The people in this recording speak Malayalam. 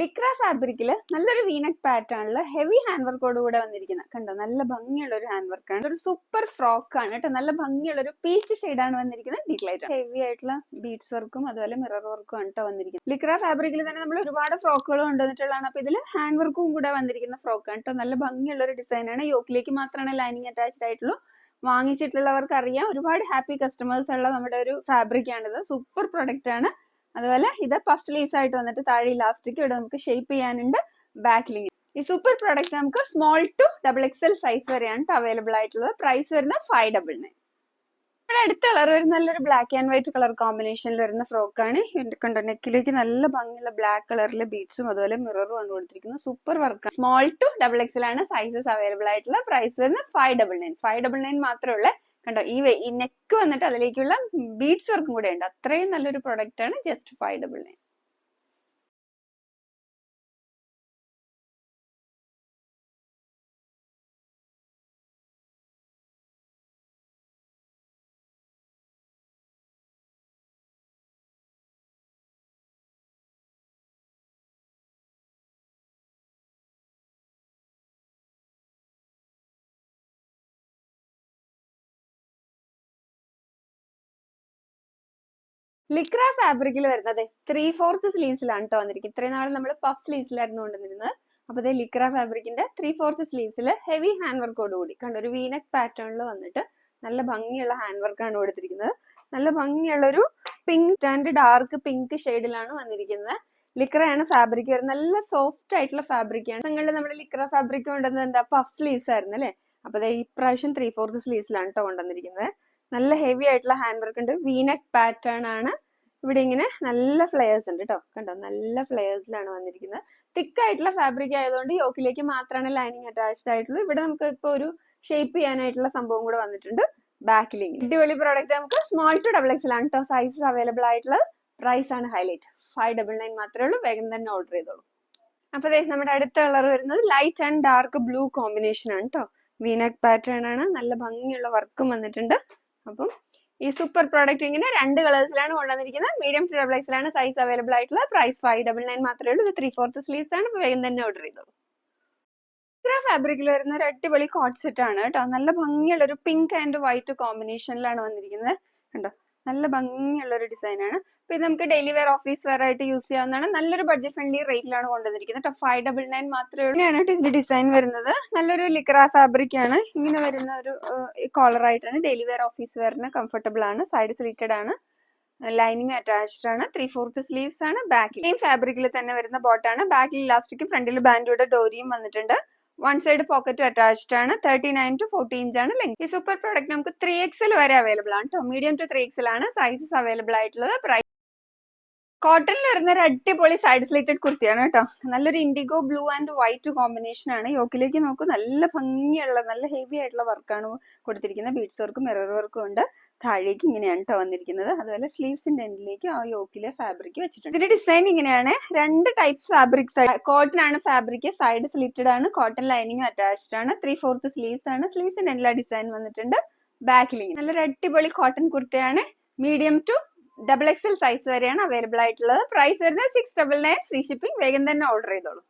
ലിക്ര ഫാബ്രിക്കിൽ നല്ലൊരു വീനക് പാറ്റേണിൽ ഹെവി ഹാൻഡ് വർക്കോട് കൂടെ വന്നിരിക്കുന്ന കണ്ടോ? നല്ല ഭംഗിയുള്ള ഒരു ഹാൻഡ് വർക്കാണ്. ഒരു സൂപ്പർ ഫ്രോക്ക് ആണ് കേട്ടോ. നല്ല ഭംഗിയുള്ള ഒരു പീച്ച് ഷെയ്ഡാണ് വന്നിരിക്കുന്നത് ഡീറ്റെയിലായിട്ട് ഹെവി ആയിട്ടുള്ള ബീഡ്സ് വർക്കും അതുപോലെ മിറർ വർക്കും ആണ് കേട്ടോ വന്നിരിക്കുന്നത്. ലിക്ര ഫാബ്രിക്കിൽ തന്നെ നമ്മൾ ഒരുപാട് ഫ്രോക്കുകൾ കൊണ്ടുവന്നിട്ടുള്ളതാണ്. അപ്പൊ ഇതിൽ ഹാൻഡ് വർക്കും കൂടെ വന്നിരിക്കുന്ന ഫ്രോക്ക് ആണ് കേട്ടോ നല്ല ഭംഗിയുള്ള ഒരു ഡിസൈനാണ് യോക്കിലേക്ക് മാത്രമാണ് ലൈനിങ് അറ്റാച്ച്ഡ് ആയിട്ടുള്ളൂ. വാങ്ങിച്ചിട്ടുള്ളവർക്ക് അറിയാം. ഒരുപാട് ഹാപ്പി കസ്റ്റമേഴ്സ് ഉള്ള നമ്മുടെ ഒരു ഫാബ്രിക് ആണിത്. സൂപ്പർ പ്രൊഡക്റ്റ് ആണ്. അതുപോലെ ഇത് പഫ് ലീസ് ആയിട്ട് വന്നിട്ട് താഴെ ഇലാസ്റ്റിക് ഇവിടെ നമുക്ക് ഷേപ്പ് ചെയ്യാനുണ്ട് ബാക്കിലിങ് ഈ സൂപ്പർ പ്രോഡക്റ്റ് നമുക്ക് small to double XL size വരെയാണ് അവൈലബിൾ ആയിട്ടുള്ളത്. പ്രൈസ് വരുന്നത് ഫൈവ് ഡബിൾ നയൻ ഇവിടെ അടുത്ത കളർ വരുന്ന നല്ലൊരു ബ്ലാക്ക് ആൻഡ് വൈറ്റ് കളർ കോമ്പിനേഷനിൽ വരുന്ന ഫ്രോക്കാണ് എന്റെ കണ്ടോ നെക്കിലേക്ക് നല്ല ഭംഗിയുള്ള ബ്ലാക്ക് കളറിലെ ബീഡ്സും അതുപോലെ മിററും ആണ് കൊടുത്തിരിക്കുന്നത് super work small to double XL ആണ് സൈസസ് അവൈലബിൾ ആയിട്ടുള്ള. പ്രൈസ് വരുന്നത് five double nine five double nine മാത്രമുള്ള കണ്ടോ? ഈ നെക്ക് വന്നിട്ട് അതിലേക്കുള്ള ബീഡ്സ് വർക്കും കൂടെ ഉണ്ട്. അത്രയും നല്ലൊരു പ്രൊഡക്റ്റ് ആണ് ജസ്റ്റ് ഫൈഡബിൾ നെക്ക് ലിക്ര ഫാബ്രിക്കിൽ വരുന്നത് ത്രീ ഫോർത്ത് സ്ലീവ്സിലാണ് കേട്ടോ വന്നിരിക്കുന്നത്. ഇത്രയും നാൾ നമ്മൾ പഫ് സ്ലീവ്സിലായിരുന്നു കൊണ്ടുവന്നിരുന്നത്. അപ്പൊ ഇത് ലിക്ര ഫാബ്രിക്കിന്റെ ത്രീ ഫോർത്ത് സ്ലീവ്സിൽ ഹെവി ഹാൻഡ് വർക്കോട് കൂടി. കണ്ടോ ഒരു വീനക് പാറ്റേണിൽ വന്നിട്ട് നല്ല ഭംഗിയുള്ള ഹാൻഡ് വർക്കാണ് കൊടുത്തിരിക്കുന്നത്. നല്ല ഭംഗിയുള്ള ഒരു പിങ്ക് ആൻഡ് ഡാർക്ക് പിങ്ക് ഷെയ്ഡിലാണ് വന്നിരിക്കുന്നത്. ലിക്രയാണ് ഫാബ്രിക് വരുന്നത്. നല്ല സോഫ്റ്റ് ആയിട്ടുള്ള ഫാബ്രിക് ആണ്. നിങ്ങളിൽ നമ്മൾ ലിക്ര ഫാബ്രിക് കൊണ്ടുവന്നത് എന്താ? പഫ് സ്ലീവ്സ് ആയിരുന്നു അല്ലേ? അപ്പൊ ദേ ഇപ്രാവശ്യം ത്രീ ഫോർത്ത് സ്ലീവ്സിലാണ് കേട്ടോ കൊണ്ടുവന്നിരിക്കുന്നത്. നല്ല ഹെവി ആയിട്ടുള്ള ഹാൻഡ് വർക്ക് ഉണ്ട്. വീനക് പാറ്റേൺ ആണ്. ഇവിടെ ഇങ്ങനെ നല്ല ഫ്ലെയേഴ്സ് ഉണ്ട് കേട്ടോ കണ്ടോ? നല്ല ഫ്ലെയേഴ്സിലാണ് വന്നിരിക്കുന്നത്. തിക്ക് ആയിട്ടുള്ള ഫാബ്രിക് ആയതുകൊണ്ട് യോക്കിലേക്ക് മാത്രമാണ് ലൈനിങ് അറ്റാച്ച്ഡ് ആയിട്ടുള്ളൂ. ഇവിടെ നമുക്ക് ഇപ്പൊ ഒരു ഷേപ്പ് ചെയ്യാനായിട്ടുള്ള സംഭവം കൂടെ വന്നിട്ടുണ്ട്. ബാക്കിലിങ് അടിപൊളി പ്രോഡക്റ്റ് നമുക്ക് സ്മോൾ ടു ഡബിൾ എക്സ് ആണ് കേട്ടോ സൈസസ് അവൈലബിൾ ആയിട്ടുള്ളത്. പ്രൈസ് ആണ് ഹൈലൈറ്റ് ഫൈവ് ഡബിൾ നയൻ മാത്രമേ ഉള്ളൂ. വേഗം തന്നെ ഓർഡർ ചെയ്തോളൂ. അപ്പൊ ദേ നമ്മുടെ അടുത്ത കളർ വരുന്നത് light and dark blue combination ആണ് കേട്ടോ വീനക് പാറ്റേൺ ആണ്. നല്ല ഭംഗിയുള്ള വർക്കും വന്നിട്ടുണ്ട്. അപ്പം ഈ സൂപ്പർ പ്രോഡക്റ്റ് ഇങ്ങനെ രണ്ട് കളേഴ്സിലാണ് കൊണ്ടുവന്നിരിക്കുന്നത്. മീഡിയം ടു ഡബിൾ എക്സിലാണ് സൈസ് അവൈലബിൾ ആയിട്ടുള്ള പ്രൈസ് ഫൈവ് ഡബിൾ നയൻ മാത്രമേ ഉള്ളൂ. ഇത് ത്രീ ഫോർത്ത് സ്ലീവ്സ് ആണ് വേഗം തന്നെ ഓർഡർ ചെയ്തോളൂ. ഇത്ര ഫാബ്രിക്കിൽ വരുന്ന ഒരു അടിപൊളി കോട്ട് സെറ്റ് ആണ് കേട്ടോ. നല്ല ഭംഗിയുള്ള ഒരു പിങ്ക് ആൻഡ് വൈറ്റ് കോമ്പിനേഷനിലാണ് വന്നിരിക്കുന്നത്. കണ്ടോ? നല്ല ഭംഗിയുള്ള ഒരു ഡിസൈൻ ഇത് നമുക്ക് ഡെയിലി വെയർ ഓഫീസ് വെയർ ആയിട്ട് യൂസ് ചെയ്യാവുന്നതാണ്. നല്ലൊരു ബഡ്ജറ്റ് ഫ്രണ്ട്ലി റേറ്റിലാണ് കൊണ്ടുവന്നിരിക്കുന്നത്. ഫൈവ് ഡബിൾ നയൻ മാത്രമേ ഉള്ളൂ. കേട്ടോ ഇതിന്റെ ഡിസൈൻ വരുന്നത്. നല്ലൊരു ലിക്ര ഫാബ്രിക് ആണ്. ഇങ്ങനെ വരുന്ന ഒരു കോളർ ആയിട്ടാണ് ഡെയിലി വെയർ ഓഫീസ് വെയറിന് കംഫർട്ടബിൾ ആണ്. സൈഡ് സ്ലിറ്റഡ് ആണ്. ലൈനിങ് അറ്റാച്ച്ഡ് ആണ്. ത്രീ ഫോർത്ത് സ്ലീവ്സ് ആണ്. ബാക്കിൽ സെയിം ഫാബ്രിക്കിൽ തന്നെ വരുന്ന ബോട്ടാണ് ബാക്കിൽ ഇലാസ്റ്റിക്കും ഫ്രണ്ടിൽ ബാൻഡോടെ ഡോരിയും വന്നിട്ടുണ്ട്. വൺ സൈഡ് പോക്കറ്റ് അറ്റാച്ച്ഡ് ആണ്. Thirty nine to forty inch ആണ് ലെങ്ത് ഈ സൂപ്പർ പ്രോഡക്റ്റ് നമുക്ക് ത്രീ എക്സൽ വരെ അവൈലബിൾ ആണ്. മീഡിയം ടു ത്രീ എക്സൽ ആണ്. സൈസസ് അവൈലബിൾ ആയിട്ടുള്ളത്. കോട്ടണിൽ വരുന്ന ഒരു അടിപൊളി സൈഡ് സ്ലിറ്റഡ് കുർത്തിയാണ് കേട്ടോ. നല്ലൊരു indigo blue and white combination ആണ്. യോക്കിലേക്ക് നോക്കൂ നല്ല ഭംഗിയുള്ള നല്ല ഹെവി ആയിട്ടുള്ള വർക്കാണ് കൊടുത്തിരിക്കുന്നത്. ബീഡ്സ് വർക്കും മിറർ വർക്കും ഉണ്ട്. താഴേക്ക് ഇങ്ങനെയാണ് കേട്ടോ വന്നിരിക്കുന്നത്. അതുപോലെ സ്ലീവ്സിന്റെ എൻഡിലേക്ക് ആ യോക്കിലെ ഫാബ്രിക് വെച്ചിട്ടുണ്ട്. ഇതിന്റെ ഡിസൈൻ ഇങ്ങനെയാണ്. രണ്ട് ടൈപ്സ് ഫാബ്രിക്സ് കോട്ടൺ ആണ് ഫാബ്രിക് സൈഡ് സ്ലിറ്റഡ് ആണ്. കോട്ടൺ ലൈനിങ് അറ്റാച്ച്ഡ് ആണ്. ത്രീ ഫോർത്ത് സ്ലീവ്സ് ആണ്. സ്ലീവ്സിന്റെ എല്ലാ ഡിസൈൻ വന്നിട്ടുണ്ട്. ബാക്കിലിങ് നല്ലൊരു അടിപൊളി cotton കുർത്തയാണ്. Medium to double XL size വരെയാണ് അവൈലബിൾ ആയിട്ടുള്ളത്. പ്രൈസ് വരുന്നത് six double nine free shipping വേഗം തന്നെ ഓർഡർ ചെയ്തോളൂ.